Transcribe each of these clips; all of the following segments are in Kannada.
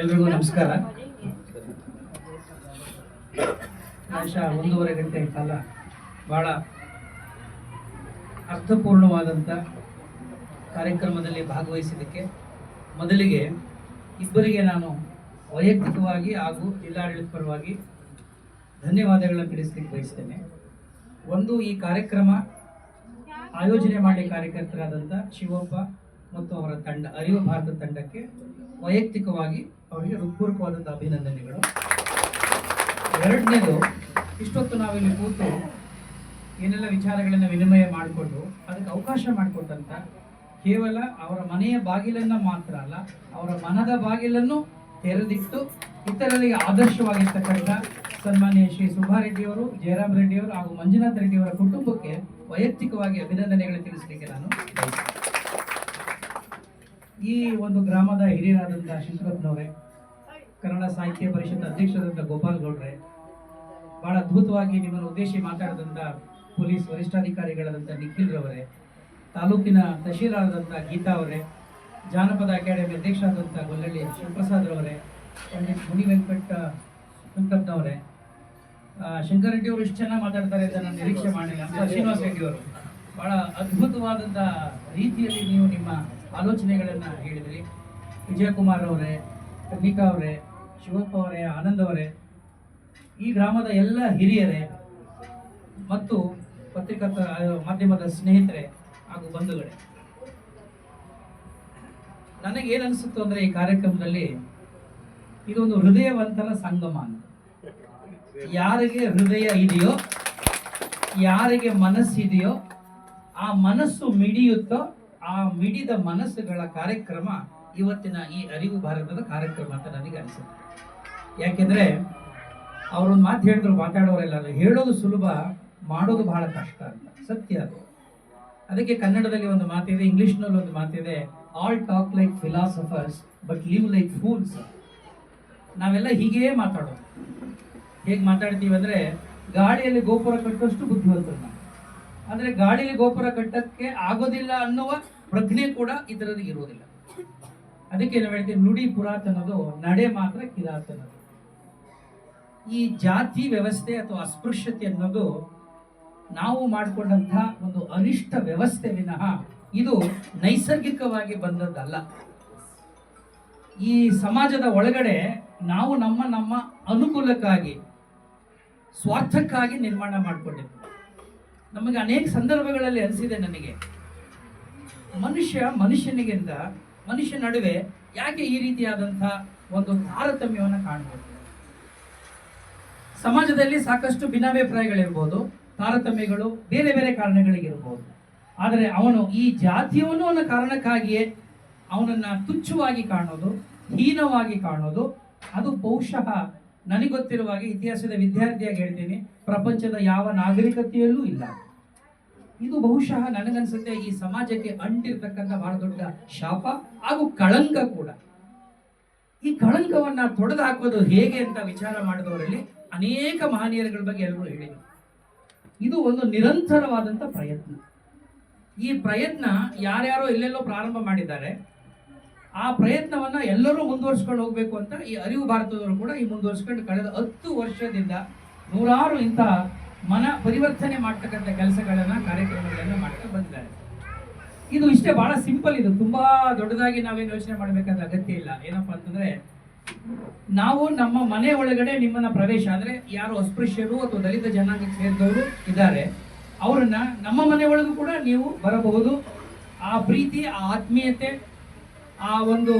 ಎಲ್ರಿಗೂ ನಮಸ್ಕಾರ. ಒಂದೂವರೆ ಗಂಟೆ ಕಾಲ ಬಹಳ ಅರ್ಥಪೂರ್ಣವಾದಂಥ ಕಾರ್ಯಕ್ರಮದಲ್ಲಿ ಭಾಗವಹಿಸಿದ್ದಕ್ಕೆ ಮೊದಲಿಗೆ ಇಬ್ಬರಿಗೆ ನಾನು ವೈಯಕ್ತಿಕವಾಗಿ ಹಾಗೂ ಜಿಲ್ಲಾಡಳಿತ ಪರವಾಗಿ ಧನ್ಯವಾದಗಳನ್ನು ತಿಳಿಸ್ಲಿಕ್ಕೆ ಬಯಸ್ತೇನೆ. ಒಂದು ಈ ಕಾರ್ಯಕ್ರಮ ಆಯೋಜನೆ ಮಾಡಿ ಕಾರ್ಯಕರ್ತರಾದಂಥ ಶಿವಪ್ಪ ಮತ್ತು ಅವರ ತಂಡ, ಅರಿವು ಭಾರತ ತಂಡಕ್ಕೆ ವೈಯಕ್ತಿಕವಾಗಿ ಅವರಿಗೆ ಹೃತ್ಪೂರ್ವಕವಾದಂಥ ಅಭಿನಂದನೆಗಳು ಎರಡನೇದು, ಇಷ್ಟೊತ್ತು ನಾವಿಲ್ಲಿ ಕೂತು ಏನೆಲ್ಲ ವಿಚಾರಗಳನ್ನು ವಿನಿಮಯ ಮಾಡಿಕೊಂಡು ಅದಕ್ಕೆ ಅವಕಾಶ ಮಾಡಿಕೊಟ್ಟಂತ ಕೇವಲ ಅವರ ಮನೆಯ ಬಾಗಿಲನ್ನು ಮಾತ್ರ ಅಲ್ಲ, ಅವರ ಮನದ ಬಾಗಿಲನ್ನು ತೆರೆದಿಟ್ಟು ಇತರರಿಗೆ ಆದರ್ಶವಾಗಿರ್ತಕ್ಕಂಥ ಸನ್ಮಾನ್ಯ ಶ್ರೀ ಸುಬ್ಬಾರೆಡ್ಡಿಯವರು ಜಯರಾಮ್ ರೆಡ್ಡಿಯವರು ಹಾಗೂ ಮಂಜುನಾಥ್ ರೆಡ್ಡಿಯವರ ಕುಟುಂಬಕ್ಕೆ ವೈಯಕ್ತಿಕವಾಗಿ ಅಭಿನಂದನೆಗಳು ತಿಳಿಸಲಿಕ್ಕೆ ನಾನು. ಈ ಒಂದು ಗ್ರಾಮದ ಹಿರಿಯರಾದಂಥ ಶಂಕರಪ್ಪನವರೇ, ಕನ್ನಡ ಸಾಹಿತ್ಯ ಪರಿಷತ್ ಅಧ್ಯಕ್ಷರಾದಂಥ ಗೋಪಾಲ್ ಗೌಡ್ರೆ ಬಹಳ ಅದ್ಭುತವಾಗಿ ನಿಮ್ಮನ್ನು ಉದ್ದೇಶಿ ಮಾತಾಡಿದಂಥ ಪೊಲೀಸ್ ವರಿಷ್ಠಾಧಿಕಾರಿಗಳಾದಂಥ ನಿಖಿಲ್ ರವರೇ ತಾಲೂಕಿನ ತಹಶೀಲಾದಂಥ ಗೀತಾ ಅವರೇ, ಜಾನಪದ ಅಕಾಡೆಮಿ ಅಧ್ಯಕ್ಷರಾದಂಥ ಗೊಲ್ಲಳ್ಳಿ ಶಿವಪ್ರಸಾದ್ರವರೇ ಪಂಡಿತ್ ಮುನಿ ವೆಂಕಟ ವೆಂಕಟಪ್ಪನವರೇ ಶಂಕರ್ ಅವರು ಇಷ್ಟು ಚೆನ್ನಾಗಿ ಮಾತಾಡ್ತಾರೆ ಅಂತ ನಾನು ನಿರೀಕ್ಷೆ ಮಾಡಿಲ್ಲ ಶ್ರೀನಿವಾಸ ರೆಡ್ಡಿ ಅವರು. ಬಹಳ ಅದ್ಭುತವಾದಂಥ ರೀತಿಯಲ್ಲಿ ನೀವು ನಿಮ್ಮ ಆಲೋಚನೆಗಳನ್ನು ಹೇಳಿದ್ರಿ. ವಿಜಯಕುಮಾರ್ ಅವರೇ ಕನ್ನಿಕಾ ಅವರೇ, ಶಿವಪ್ಪ ಅವರೇ, ಆನಂದ್ ಅವರೇ, ಈ ಗ್ರಾಮದ ಎಲ್ಲ ಹಿರಿಯರೇ ಮತ್ತು ಪತ್ರಿಕಾ ಮಾಧ್ಯಮದ ಸ್ನೇಹಿತರೆ ಹಾಗೂ ಬಂಧುಗಳೇ. ನನಗೆ ಏನು ಅಂದರೆ ಈ ಕಾರ್ಯಕ್ರಮದಲ್ಲಿ ಇದೊಂದು ಹೃದಯವಂತರ ಸಂಗಮ ಅಂತ. ಯಾರಿಗೆ ಹೃದಯ ಇದೆಯೋ, ಯಾರಿಗೆ ಮನಸ್ಸಿದೆಯೋ, ಆ ಮನಸ್ಸು ಮಿಡಿಯುತ್ತೋ ಆ ಮಿಡಿದ ಮನಸ್ಸುಗಳ ಕಾರ್ಯಕ್ರಮ ಇವತ್ತಿನ ಈ ಅರಿವು ಭಾರತದ ಕಾರ್ಯಕ್ರಮ ಅಂತ ನನಗೆ ಅನಿಸುತ್ತೆ. ಯಾಕೆಂದ್ರೆ ಅವರೊಂದು ಮಾತು ಹೇಳಿದ್ರು ಮಾತಾಡೋರೆಲ್ಲ ಹೇಳೋದು ಸುಲಭ, ಮಾಡೋದು ಬಹಳ ಕಷ್ಟ ಅಂತ. ಸತ್ಯ ಅದು. ಅದಕ್ಕೆ ಕನ್ನಡದಲ್ಲಿ ಒಂದು ಮಾತಿದೆ, ಇಂಗ್ಲಿಷ್ನಲ್ಲಿ ಒಂದು ಮಾತಿದೆ all talk like philosophers but live like fools ನಾವೆಲ್ಲ ಹೀಗೇ ಮಾತಾಡೋದು. ಹೇಗೆ ಮಾತಾಡ್ತೀವಿ ಅಂದ್ರೆ, ಗಾಳಿಯಲ್ಲಿ ಗೋಪುರ ಕಟ್ಟುವಷ್ಟು ಬುದ್ಧಿವಂತರು ನಾವು. ಆದರೆ ಗಾಳಿಯಲ್ಲಿ ಗೋಪುರ ಕಟ್ಟಕ್ಕೆ ಆಗೋದಿಲ್ಲ ಅನ್ನುವ ಪ್ರಜ್ಞೆ ಕೂಡ ಇದರಲ್ಲಿ ಇರುವುದಿಲ್ಲ. ಅದಕ್ಕೆ ನಾವು ಹೇಳ್ತೀವಿ ನುಡಿ ಪುರಾತನದು, ನಡೆ ಮಾತ್ರ ಕಿರಾತನದು. ಈ ಜಾತಿ ವ್ಯವಸ್ಥೆ ಅಥವಾ ಅಸ್ಪೃಶ್ಯತೆ ಅನ್ನೋದು ನಾವು ಮಾಡಿಕೊಂಡಂತಹ ಒಂದು ಅನಿಷ್ಟ ವ್ಯವಸ್ಥೆ ವಿನಃ ಇದು ನೈಸರ್ಗಿಕವಾಗಿ ಬಂದದ್ದಲ್ಲ. ಈ ಸಮಾಜದ ಒಳಗಡೆ ನಾವು ನಮ್ಮ ನಮ್ಮ ಅನುಕೂಲಕ್ಕಾಗಿ, ಸ್ವಾರ್ಥಕ್ಕಾಗಿ ನಿರ್ಮಾಣ ಮಾಡಿಕೊಂಡಿದ್ವಿ ನಮಗೆ ಅನೇಕ ಸಂದರ್ಭಗಳಲ್ಲಿ ಅನಿಸಿದೆ ನನಗೆ. ಮನುಷ್ಯ ಮನುಷ್ಯನಿಗಿಂತ ಮನುಷ್ಯ ನಡುವೆ ಯಾಕೆ ಈ ರೀತಿಯಾದಂಥ ಒಂದು ತಾರತಮ್ಯವನ್ನು ಕಾಣಬಹುದು? ಸಮಾಜದಲ್ಲಿ ಸಾಕಷ್ಟು ಭಿನ್ನಾಭಿಪ್ರಾಯಗಳಿರ್ಬೋದು, ತಾರತಮ್ಯಗಳು ಬೇರೆ ಬೇರೆ ಕಾರಣಗಳಿಗಿರ್ಬೋದು. ಆದರೆ ಅವನು ಈ ಜಾತಿಯವನು ಅನ್ನೋ ಕಾರಣಕ್ಕಾಗಿಯೇ ಅವನನ್ನ ತುಚ್ಛವಾಗಿ ಕಾಣೋದು, ಹೀನವಾಗಿ ಕಾಣೋದು, ಅದು ಬಹುಶಃ ನನಗೆ ಹಾಗೆ ಇತಿಹಾಸದ ವಿದ್ಯಾರ್ಥಿಯಾಗಿ ಹೇಳ್ತೀನಿ, ಪ್ರಪಂಚದ ಯಾವ ನಾಗರಿಕತೆಯಲ್ಲೂ ಇಲ್ಲ. ಇದು ಬಹುಶಃ ನನಗನ್ಸುತ್ತೆ ಈ ಸಮಾಜಕ್ಕೆ ಅಂಟಿರ್ತಕ್ಕಂಥ ಬಹಳ ದೊಡ್ಡ ಶಾಪ ಹಾಗೂ ಕಳಂಕ ಕೂಡ. ಈ ಕಳಂಕವನ್ನ ತೊಡೆದು ಹಾಕೋದು ಹೇಗೆ ಅಂತ ವಿಚಾರ ಮಾಡಿದವರಲ್ಲಿ ಅನೇಕ ಮಹನೀಯರುಗಳ ಬಗ್ಗೆ ಎಲ್ಲರೂ ಹೇಳಿದರು. ಇದು ಒಂದು ನಿರಂತರವಾದಂಥ ಪ್ರಯತ್ನ. ಈ ಪ್ರಯತ್ನ ಯಾರ್ಯಾರೋ ಎಲ್ಲೆಲ್ಲೋ ಪ್ರಾರಂಭ ಮಾಡಿದ್ದಾರೆ. ಆ ಪ್ರಯತ್ನವನ್ನ ಎಲ್ಲರೂ ಮುಂದುವರ್ಸ್ಕೊಂಡು ಹೋಗ್ಬೇಕು ಅಂತ ಈ ಅರಿವು ಭಾರತದವರು ಕೂಡ ಈ ಮುಂದುವರ್ಸ್ಕೊಂಡು ಕಳೆದ ಹತ್ತು ವರ್ಷದಿಂದ ನೂರಾರು ಇಂಥ ಮನ ಪರಿವರ್ತನೆ ಮಾಡ್ತಕ್ಕಂಥ ಕೆಲಸಗಳನ್ನ ಕಾರ್ಯಕ್ರಮಗಳನ್ನ ಮಾಡ್ತಾ ಬಂದಿದ್ದಾರೆ. ಇದು ಇಷ್ಟೇ ಬಹಳ ಸಿಂಪಲ್ ಇದು. ತುಂಬಾ ದೊಡ್ಡದಾಗಿ ನಾವೇನು ಯೋಚನೆ ಮಾಡಬೇಕಾದ ಅಗತ್ಯ ಇಲ್ಲ. ಏನಪ್ಪಾ ಅಂತಂದ್ರೆ, ನಾವು ನಮ್ಮ ಮನೆ ಒಳಗಡೆ ನಿಮ್ಮನ್ನ ಪ್ರವೇಶ, ಅಂದ್ರೆ ಯಾರು ಅಸ್ಪೃಶ್ಯರು ಅಥವಾ ದಲಿತ ಜನಾಂಗಕ್ಕೆ ಸೇರಿದವರು ಇದ್ದಾರೆ, ಅವರನ್ನ ನಮ್ಮ ಮನೆ ಒಳಗೂ ಕೂಡ ನೀವು ಬರಬಹುದು. ಆ ಪ್ರೀತಿ, ಆ ಆತ್ಮೀಯತೆ, ಆ ಒಂದು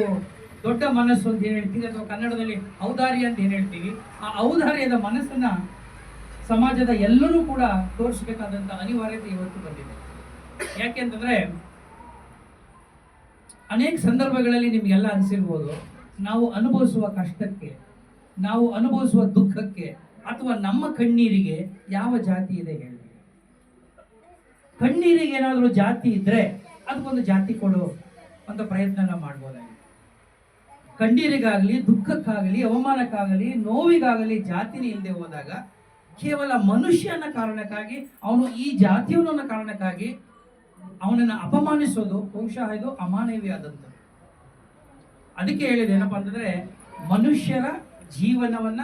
ದೊಡ್ಡ ಮನಸ್ಸು ಅಂತ ಏನು ಹೇಳ್ತೀವಿ ಅಥವಾ ಕನ್ನಡದಲ್ಲಿ ಔದಾರ್ಯ ಅಂತ ಏನು ಹೇಳ್ತೀವಿ ಆ ಔದಾರ್ಯದ ಮನಸ್ಸನ್ನ ಸಮಾಜದ ಎಲ್ಲರೂ ಕೂಡ ತೋರಿಸಬೇಕಾದಂತ ಅನಿವಾರ್ಯತೆ ಇವತ್ತು ಬಂದಿದೆ. ಯಾಕೆಂತಂದ್ರೆ ಅನೇಕ ಸಂದರ್ಭಗಳಲ್ಲಿ ನಿಮ್ಗೆಲ್ಲ ಅನಿಸಿರ್ಬೋದು, ನಾವು ಅನುಭವಿಸುವ ಕಷ್ಟಕ್ಕೆ, ನಾವು ಅನುಭವಿಸುವ ದುಃಖಕ್ಕೆ ಅಥವಾ ನಮ್ಮ ಕಣ್ಣೀರಿಗೆ ಯಾವ ಜಾತಿ ಇದೆ ಹೇಳಿ. ಕಣ್ಣೀರಿಗೆ ಏನಾದರೂ ಜಾತಿ ಇದ್ರೆ ಅದಕ್ಕೊಂದು ಜಾತಿ ಕೊಡು ಅಂತ ಪ್ರಯತ್ನ ಮಾಡ್ಬೋದಾಗಿದೆ. ಕಣ್ಣೀರಿಗಾಗಲಿ, ದುಃಖಕ್ಕಾಗಲಿ, ಅವಮಾನಕ್ಕಾಗಲಿ, ನೋವಿಗಾಗಲಿ ಜಾತಿನೇ ಇಲ್ಲದೆ ಹೋದಾಗ ಕೇವಲ ಮನುಷ್ಯನ ಕಾರಣಕ್ಕಾಗಿ, ಅವನು ಈ ಜಾತಿಯವನ ಕಾರಣಕ್ಕಾಗಿ ಅವನನ್ನು ಅಪಮಾನಿಸೋದು, ಬಹುಶಃ ಇದು ಅಮಾನವೀಯ ಆದಂಥದ್ದು ಅದಕ್ಕೆ ಹೇಳಿದೆ ಏನಪ್ಪ ಅಂತಂದ್ರೆ, ಮನುಷ್ಯರ ಜೀವನವನ್ನ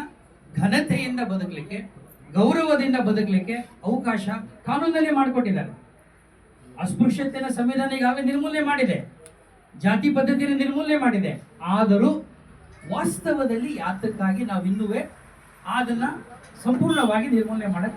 ಘನತೆಯಿಂದ ಬದುಕಲಿಕ್ಕೆ, ಗೌರವದಿಂದ ಬದುಕಲಿಕ್ಕೆ ಅವಕಾಶ ಕಾನೂನಲ್ಲಿ ಮಾಡಿಕೊಟ್ಟಿದ್ದಾರೆ. ಅಸ್ಪೃಶ್ಯತೆಯ ಸಂವಿಧಾನ ಈಗಾಗಲೇ ನಿರ್ಮೂಲನೆ ಮಾಡಿದೆ. ಜಾತಿ ಪದ್ಧತಿಯನ್ನು ನಿರ್ಮೂಲನೆ ಮಾಡಿದೆ. ಆದರೂ ವಾಸ್ತವದಲ್ಲಿ ಯಾತಕ್ಕಾಗಿ ನಾವು ಇನ್ನೂ ಅದನ್ನ ಸಂಪೂರ್ಣವಾಗಿ ನಿರ್ಮೂಲನೆ ಮಾಡಕ್